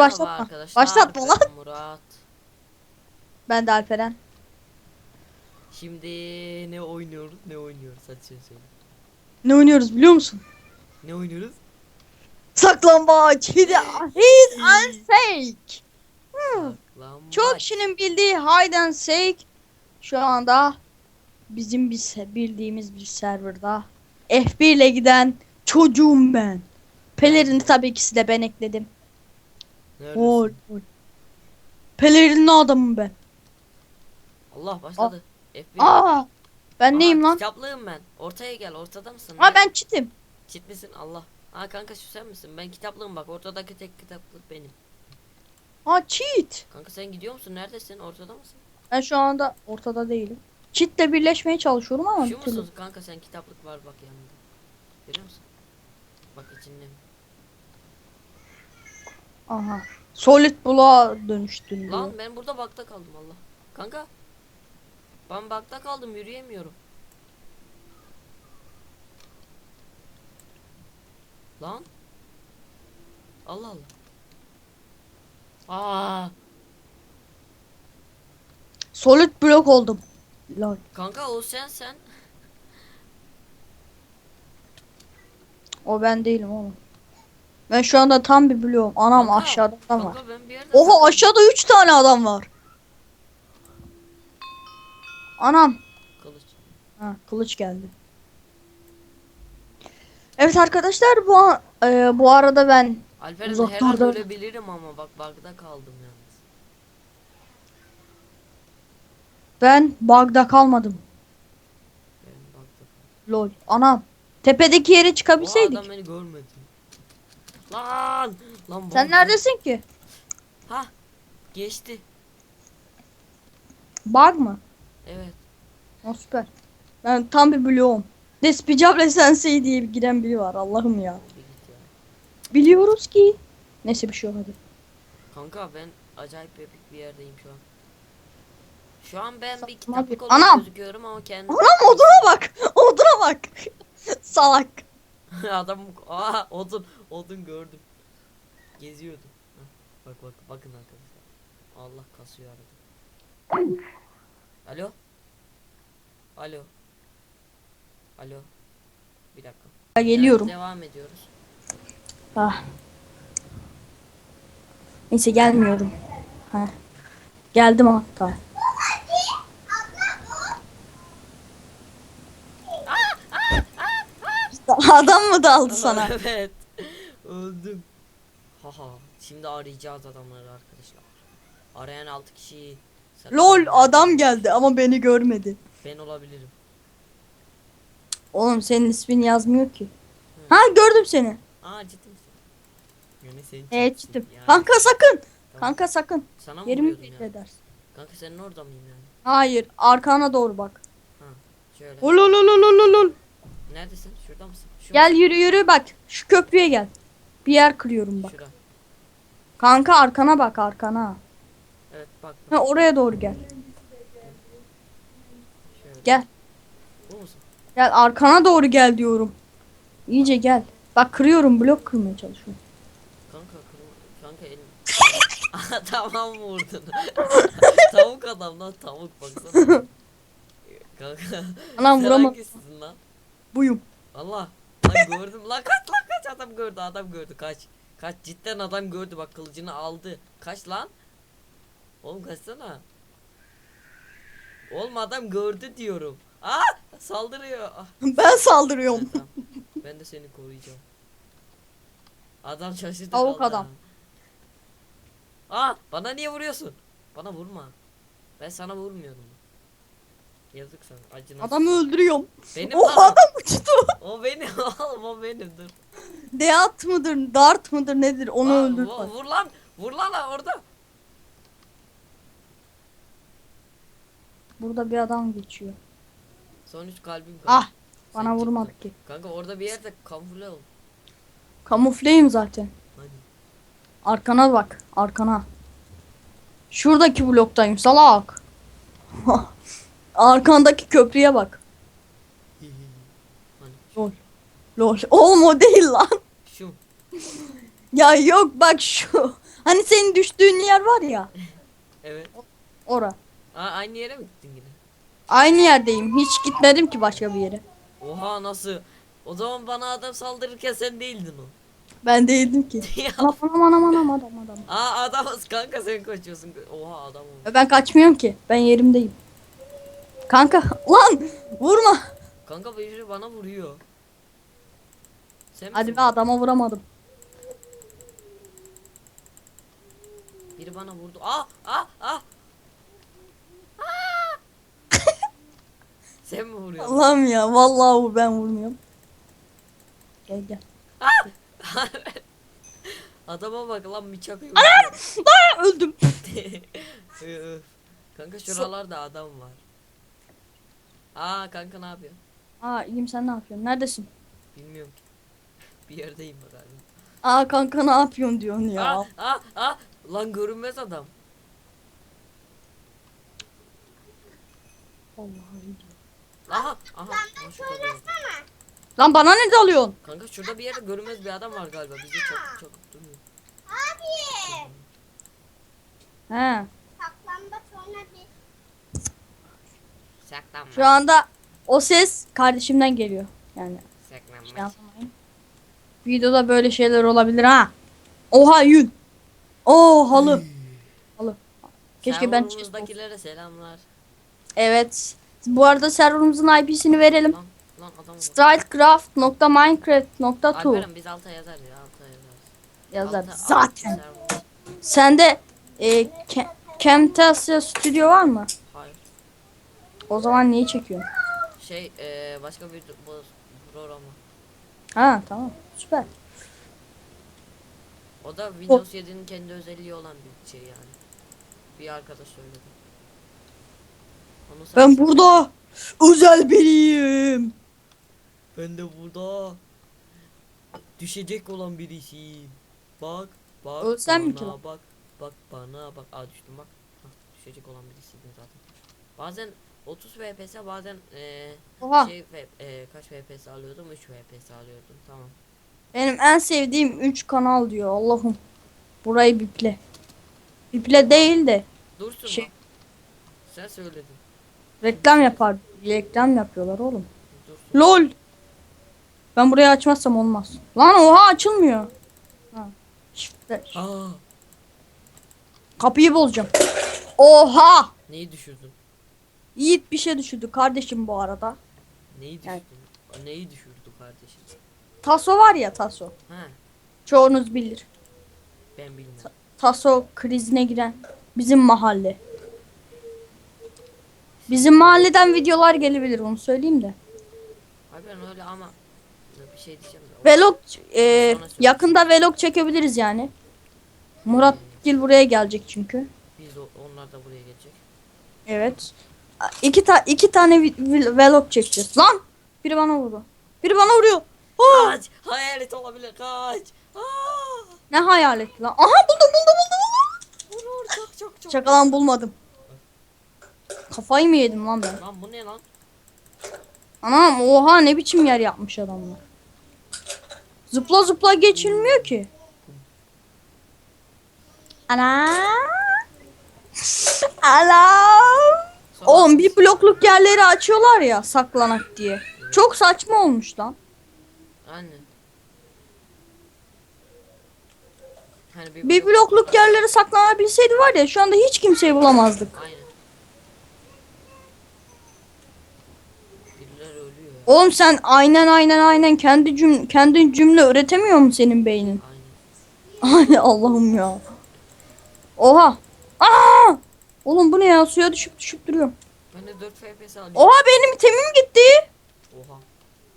Başlatma. arkadaşlar, Başlatma lan. Murat. Ben de Alperen. Şimdi ne oynuyoruz? Ne oynuyoruz? Hadi sen söyle. Ne oynuyoruz biliyor musun? Ne oynuyoruz? Saklambaç. Hide, hide and seek. Çok kişinin bildiği hide and seek şu anda bizim bir bildiğimiz bir serverda F1 ile giden çocuğum ben. Pelerini tabii ikisi de ben ekledim. Neredesin? Pelerinli adamım ben. Allah başladı. F1. Aa! Ben Aa, neyim lan? Kitaplığım ben. Ortaya gel. Ortada mısın? Aa ben çitim. Çit misin? Allah. Aa kanka şu sen misin? Ben kitaplığım bak. Ortadaki tek kitaplık benim. Aa cheat. Kanka sen gidiyor musun? Neredesin? Ortada mısın? Ben şu anda ortada değilim. Cheat'le birleşmeye çalışıyorum ama Şu musun? Kanka sen kitaplık var bak yanında. Görüyor musun? Bak içinde mi? Aha. Solid bloğa dönüştün diyor. Lan ben burada bakta kaldım Allah. Kanka. Ben bakta kaldım yürüyemiyorum. Lan. Allah Allah. Aa, Solid blok oldum. Lol. kanka o sen sen. O ben değilim oğlum. Ben şu anda tam bir bloğum. Anam Kanka, aşağıda adam var. Oha aşağıda 3 tane adam var. Anam. Kılıç. Ha, kılıç geldi. Evet arkadaşlar bu e, bu arada ben an Uzaklarda- ölebilirim ama bak bakta kaldım yalnız. ben bug'da kalmadım. Ben bakta Lol. Anam. Tepedeki yere O çıkabilseydik. adam beni görmedi. Lan! Lan Sen bak- neredesin ki? Ha geçti. Bug mı? Evet. O süper. Ben tam bir bloğum. Despicable Sensei diye bir giren biri var Allah'ım ya. Bir. Biliyoruz ki. Neyse bir şey yok hadi. Kanka ben acayip epik bir yerdeyim şu an. Şu an ben bir Saçma kitaplık bir- olarak Anam! gözüküyorum ama kendim. Anam oduna bak. Oduna bak. Salak. Adam aa odun odun gördüm. Geziyordum. Bak bak bakın arkadaşlar. Allah kasıyor arada. Alo? Alo? Alo? Bir dakika. Ya Geliyorum. Evet, devam ediyoruz. Ah. Neyse gelmiyorum. Ha. Geldim hatta. Adam mı daldı sana? evet. Öldüm. Haha. Şimdi arayacağız adamları arkadaşlar. Arayan 6 kişiyi. Lol adam geldi ama beni görmedi. Ben olabilirim. Oğlum senin ismin yazmıyor ki. Ha gördüm seni. Aa ciddi misin? Yani senin Evet gittim. yani. Kanka sakın. Tamam. Kanka sakın. Sana mı Yerimi belli ya? edersin. Kanka senin orada mıyım yani? Hayır arkana doğru bak. Şöyle. Olololololol. Neredesin? Şurada mısın? Şu Gel yürü yürü bak. Şu köprüye gel. Bir yer kırıyorum bak. Şurada. Kanka arkana bak arkana. Evet bak. Ha oraya doğru gel. Şöyle. Gel. Bu musun? Gel arkana doğru gel diyorum. İyice gel. Bak kırıyorum blok kırmaya çalışıyorum. Kanka kırma. Kanka elim. Tamam vurdun. tavuk adam lan tavuk baksana. Kanka. Anam sen vuramadım. hangisisin lan? Buyum. Allah. Lan gördüm lan kaç lan adam gördü adam gördü kaç. Kaç cidden adam gördü bak kılıcını aldı. Kaç lan? Oğlum kaçsana. Oğlum adam gördü diyorum. Aa saldırıyor. Ah, ben saldırıyorum. evet, tamam. Ben de seni koruyacağım. Adam şaşırdı Tavuk kaldı adam. Aa bana niye vuruyorsun? Bana vurma. Ben sana vurmuyorum. Yazık sana. Acı nasıl? Adamı öldürüyorum. Benim O adam uçtu. O benim oğlum o benim dur. Deat mıdır, dart mıdır nedir onu Aa, öldür. vu- Vur lan. Vur lan lan orada. Burada bir adam geçiyor. Son üç kalbim kaldı. Ah Sen bana vurmadı ki. Kanka orada bir yerde kamufle ol. Kamufleyim zaten. Hadi. Arkana bak. Arkana. Şuradaki bloktayım salak. Arkandaki köprüye bak. Hani Lol. Oğlum o değil lan. şu. Ya yok bak şu. Hani senin düştüğün yer var ya. Evet. Ora. Aa, aynı yere mi gittin yine? Aynı yerdeyim. Hiç gitmedim ki başka bir yere. Oha nasıl? O zaman bana adam saldırırken sen değildin o. Ben değildim ki. Ya. Anam anam anam anam adam adam. Aa adamız kanka sen kaçıyorsun. Oha adam. Ben kaçmıyorum ki. Ben yerimdeyim. Kanka lan vurma. Kanka biri bana vuruyor. Sen Hadi misin be adama vuramadım. Biri bana vurdu. Ah ah ah. Sen mi vuruyorsun? Allah'ım ya vallahi bu ben vurmuyorum. Gel gel. Adama bak lan bir çakıyor. Aa, öldüm. Kanka şuralarda adam var. Aa kanka ne yapıyor? Aa iyiyim sen ne yapıyorsun? Neredesin? Bilmiyorum ki. Bir yerdeyim galiba. Aa kanka ne yapıyorsun diyorsun ya. Aa, aa, aa. Lan görünmez adam. Diyor. Aha aha. aha şurada bir. Lan bana ne dalıyorsun? Kanka şurada bir yerde görünmez bir adam var galiba. Bizi çok çok duruyor. Abi. He. Saklambaç oyna bir. Saklanma. Şu anda o ses kardeşimden geliyor. Yani Saklanma. şey yapmayın. Videoda böyle şeyler olabilir ha. Oha yün. Oo halı. Halı. Keşke ben Server'ımızdakilere selamlar. Evet. Bu arada serverımızın IP'sini verelim. Lan lan adam vurdu. Stridecraft.minecraft.to Alperen biz alta yazarız ya alta yazarız. yazar. Alta- Zaten. alta server. Sende e, Ke- Camtasia Studio var mı? Hayır. O zaman neyi çekiyorsun? Şey eee başka bir bu programı. Ha tamam. Süper. O da Windows 7'nin kendi özelliği olan bir şey yani. Bir arkadaş söyledi. Onu sen- Ben burada özel biriyim. Ben de burada düşecek olan birisiyim. Bak, bak Ölsem mi bana, lan? bak, bak bana, bak. Aa düştüm bak. Hah, düşecek olan birisiydim zaten. Bazen 30 FPS bazen eee Oha. şey eee, kaç FPS alıyordum? 3 FPS alıyordum. Tamam. Benim en sevdiğim 3 kanal diyor Allah'ım. Burayı biple. Biple değil de Dursun Şey- lan. Sen söyledin. reklam yapar. Reklam yapıyorlar oğlum. Dursun. LOL. Ben burayı açmazsam olmaz. Lan oha açılmıyor. Ha. Shift'le- Aa, Kapıyı bozacağım. Oha. neyi düşürdün? Yiğit bir şey düşürdü kardeşim bu arada. Neyi düşürdün? Yani- Aa, Neyi düşürdü kardeşim? Taso var ya Taso. Ha, Çoğunuz bilir. ben bilmiyorum. Taso krizine giren bizim mahalle. Bizim mahalleden videolar gelebilir onu söyleyeyim de. Abi ben öyle ama bir şey diyeceğim. de. Vlog e, yakında vlog çekebiliriz yani. Murat Gil buraya gelecek çünkü. Biz onlar da buraya gelecek. Evet. İki, ta iki tane vlog çekeceğiz. Lan! Biri bana vurdu. Biri bana vuruyor. Aa! Kaç! Hayalet olabilir kaç! Aa! Ne hayalet lan. Aha buldum buldum buldum. buldum. Vur vur çok çok çok. Şaka lan bulmadım. Kafayı mı yedim lan ben? Lan bu ne lan? Anam oha ne biçim yer yapmış adamlar. Zıpla zıpla geçilmiyor ki. Ana. Anam. Oğlum bir blokluk yerleri açıyorlar ya saklanak diye. Çok saçma olmuş lan. Aynen. Hani bir, Bir blokluk yerleri saklanabilseydi var ya şu anda hiç kimseyi bulamazdık. Aynen. Oğlum sen aynen aynen aynen kendi cüm kendi cümle üretemiyor mu senin beynin? Aynen. Ay Allah'ım ya. Oha. Aa! Oğlum bu ne ya? Suya düşüp düşüp duruyor. Ben de 4 FPS alıyorum. Oha benim itemim gitti. Oha.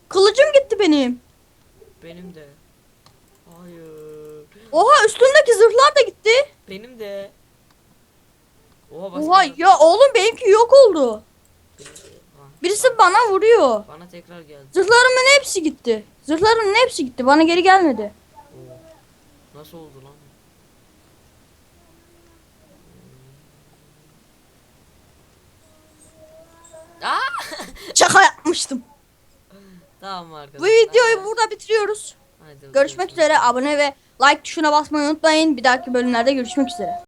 Kılıcım gitti benim. Benim de. Hayır. Oha üstündeki zırhlar da gitti. Benim de. Oha başka Oha bir- ya oğlum benimki yok oldu. Benim de. Ha, Birisi bana, bana vuruyor. bana tekrar geldi. Zırhlarımın hepsi gitti. Zırhlarımın hepsi gitti. Bana geri gelmedi. Oo. Nasıl oldu lan? Aa! Şaka yapmıştım. Tamam Bu arkadaşlar. videoyu burada bitiriyoruz. Hadi Görüşmek üzere. Abone ve like tuşuna basmayı unutmayın. Bir dahaki bölümlerde görüşmek üzere.